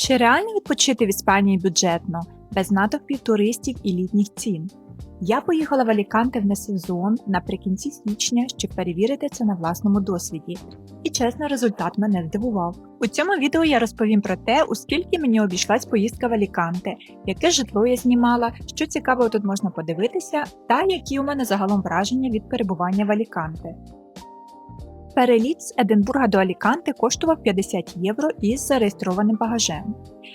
Чи реально відпочити в Іспанії бюджетно, без натовпів туристів і літніх цін? Я поїхала в Аліканте в несезон наприкінці січня, щоб перевірити це на власному досвіді. І чесно, результат мене здивував. У цьому відео я розповім про те, у скільки мені обійшлась поїздка в Аліканте, яке житло я знімала, що цікавого тут можна подивитися, та які у мене загалом враження від перебування в Аліканте. Переліт з Единбурга до Аліканте коштував 50 євро із зареєстрованим багажем.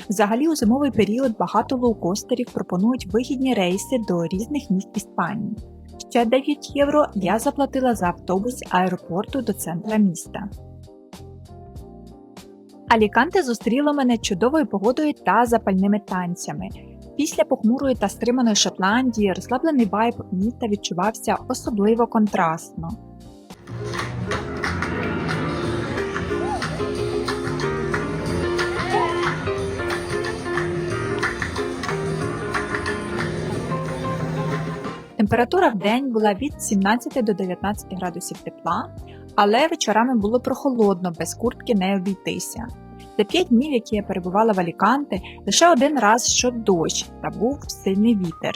Взагалі у зимовий період багато лоукостерів пропонують вигідні рейси до різних міст Іспанії. Ще 9 євро я заплатила за автобус аеропорту до центра міста. Аліканте зустріло мене чудовою погодою та запальними танцями. Після похмурої та стриманої Шотландії розслаблений вайб міста відчувався особливо контрастно. Температура в день була від 17 до 19 градусів тепла, але вечорами було прохолодно, без куртки не обійтися. За 5 днів, які я перебувала в Аліканте, лише один раз що дощ та був сильний вітер.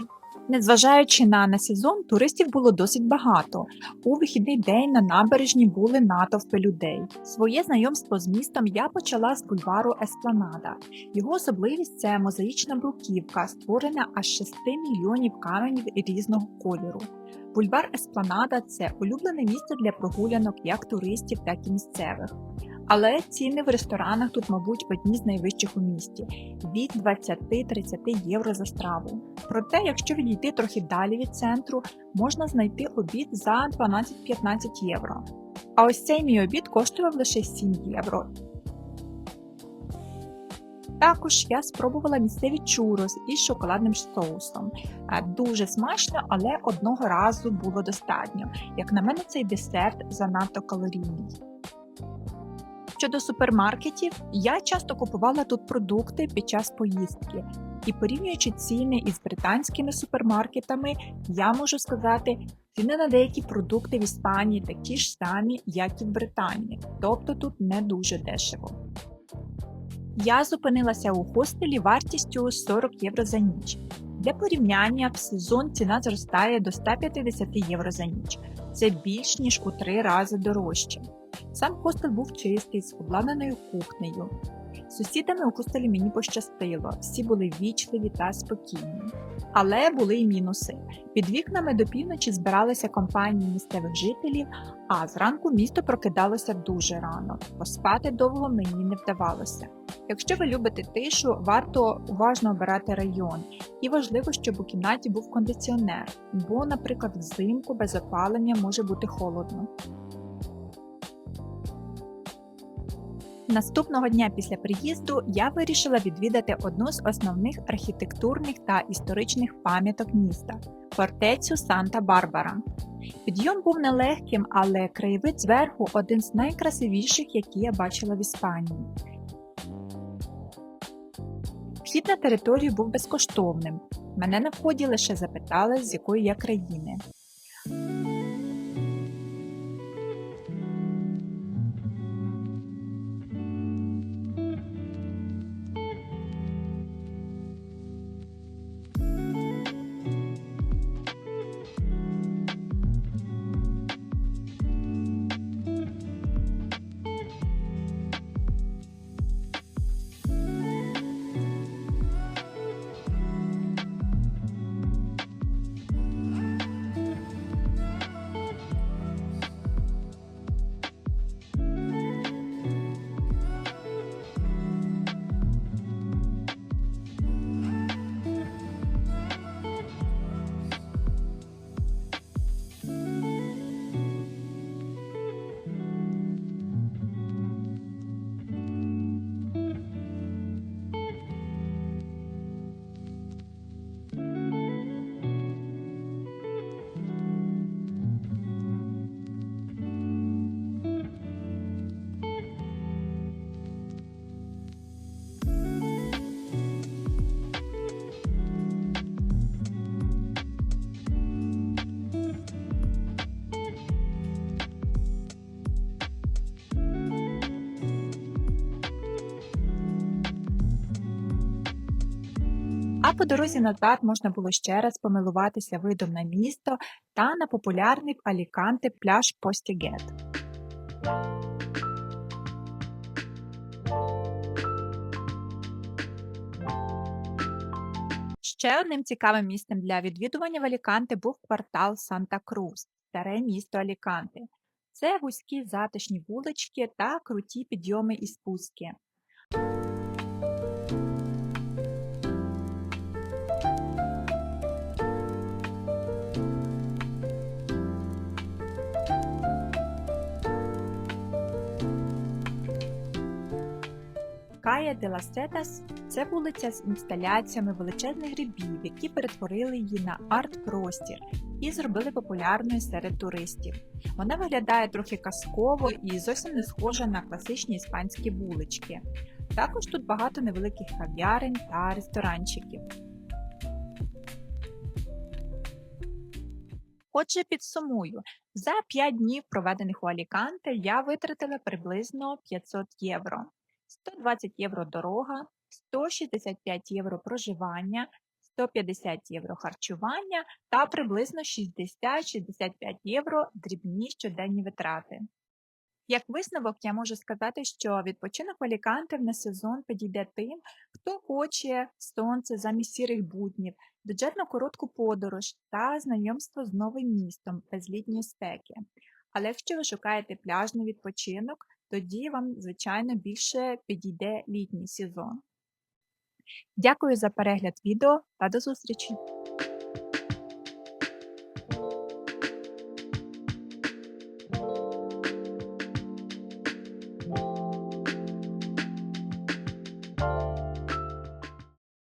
Незважаючи на несезон, туристів було досить багато. У вихідний день на набережні були натовпи людей. Своє знайомство з містом я почала з бульвару Еспланада. Його особливість це мозаїчна бруківка, створена аж 6 мільйонів каменів різного кольору. Бульвар Еспланада це улюблене місце для прогулянок як туристів, так і місцевих. Але ціни в ресторанах тут, мабуть, одні з найвищих у місті від 20-30 євро за страву. Проте, якщо відійти трохи далі від центру, можна знайти обід за 12-15 євро. А ось цей мій обід коштував лише 7 євро. Також я спробувала місцеві чурос із шоколадним соусом. Е, Дуже смачно, але одного разу було достатньо. Як на мене, цей десерт занадто калорійний. Щодо супермаркетів, я часто купувала тут продукти під час поїздки. І порівнюючи ціни із британськими супермаркетами, я можу сказати, ціни на деякі продукти в Іспанії такі ж самі, як і в Британії, тобто тут не дуже дешево. Я зупинилася у хостелі вартістю 40 євро за ніч. Для порівняння в сезон ціна зростає до 150 євро за ніч. Це більш ніж у три рази дорожче. Сам хостел був чистий, з обладнаною кухнею. Сусідами у хостелі мені пощастило, всі були вічливі та спокійні. Але були й мінуси. Під вікнами до півночі збиралися компанії місцевих жителів, а зранку місто прокидалося дуже рано. Поспати довго мені не вдавалося. Якщо ви любите тишу, варто уважно обирати район, і важливо, щоб у кімнаті був кондиціонер, бо, наприклад, взимку без опалення може бути холодно. Наступного дня після приїзду я вирішила відвідати одну з основних архітектурних та історичних пам'яток міста фортецю Санта-Барбара. Підйом був нелегким, але краєвид зверху один з найкрасивіших, які я бачила в Іспанії. Вхід на територію був безкоштовним. Мене на вході лише запитали, з якої я країни. По дорозі назад можна було ще раз помилуватися видом на місто та на популярний в Аліканте пляж Постігет. Ще одним цікавим місцем для відвідування в Аліканте був квартал Санта-Крус, старе місто Аліканте. Це вузькі затишні вулички та круті підйоми і спуски. Кая де ла це вулиця з інсталяціями величезних грибів, які перетворили її на арт-простір і зробили популярною серед туристів. Вона виглядає трохи казково і зовсім не схожа на класичні іспанські вулички. Також тут багато невеликих кав'ярень та ресторанчиків. Отже, підсумую, за 5 днів, проведених у Аліканте, я витратила приблизно 500 євро. 120 євро дорога, 165 євро проживання, 150 євро харчування та приблизно 60-65 євро дрібні щоденні витрати. Як висновок, я можу сказати, що відпочинок в в сезон підійде тим, хто хоче сонце замість сірих буднів, бюджетно коротку подорож та знайомство з новим містом без літньої спеки. Але якщо ви шукаєте пляжний відпочинок, тоді вам, звичайно, більше підійде літній сезон. Дякую за перегляд відео та до зустрічі!